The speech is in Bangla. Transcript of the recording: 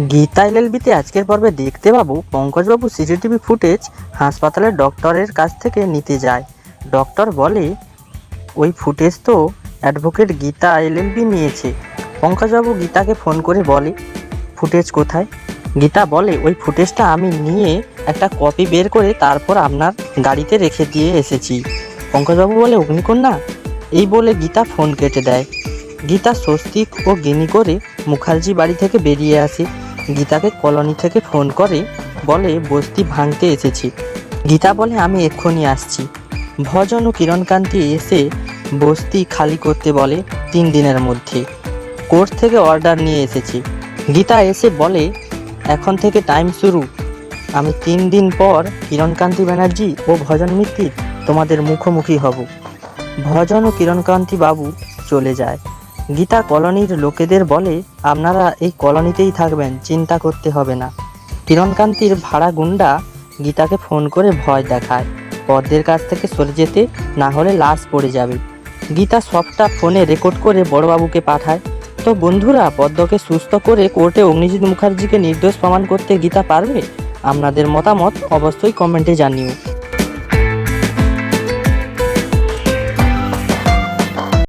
গীতা এলএলবিতে আজকের পর্বে দেখতে পাবো পঙ্কজবাবু সিসিটিভি ফুটেজ হাসপাতালের ডক্টরের কাছ থেকে নিতে যায়। ডক্টর বলে, ওই ফুটেজ তো অ্যাডভোকেট গীতা এলএলবি নিয়েছে। পঙ্কজবাবু গীতাকে ফোন করে বলে, ফুটেজ কোথায়? গীতা বলে, ওই ফুটেজটা আমি নিয়ে একটা কপি বের করে তারপর আপনার গাড়িতে রেখে দিয়ে এসেছি। পঙ্কজবাবু বলে, অগ্নিকন্যা? এই বলে গীতা ফোন কেটে দেয়। গীতা স্বস্তিক ও গিনি করে মুখার্জি বাড়ি থেকে বেরিয়ে আসে। গীতাকে কলোনি থেকে ফোন করে, বলে, বস্তি ভাঙতে এসেছি। গীতা বলে, আমি এক্ষুনি আসছি। ভজন ও কিরণকান্তি এসে বস্তি খালি করতে বলে তিন দিনের মধ্যে। কোর্ট থেকে অর্ডার নিয়ে এসেছি। গীতা এসে বলে, এখন থেকে টাইম শুরু। আমি তিন দিন পর কিরণকান্তি ব্যানার্জি ও ভজন মিত্তির তোমাদের মুখোমুখি হব। ভজন ও কিরণকান্তি বাবু চলে যায়। গীতা কলোনির লোকেদের বলে, আপনারা এই কলোনিতেই থাকবেন, চিন্তা করতে হবে না। কিরণকান্তির ভাড়া গুন্ডা গীতাকে ফোন করে ভয় দেখায়। পদ্মের কাছ থেকে সরে যেতে না হলে লাশ পড়ে যাবে। গীতা সবটা ফোনে রেকর্ড করে বড়বাবুকে পাঠায়। তো বন্ধুরা, পদ্মকে সুস্থ করে কোর্টে অগ্নিজিৎ মুখার্জিকে নির্দোষ প্রমাণ করতে গীতা পারবে? আপনাদের মতামত অবশ্যই কমেন্টে জানিও।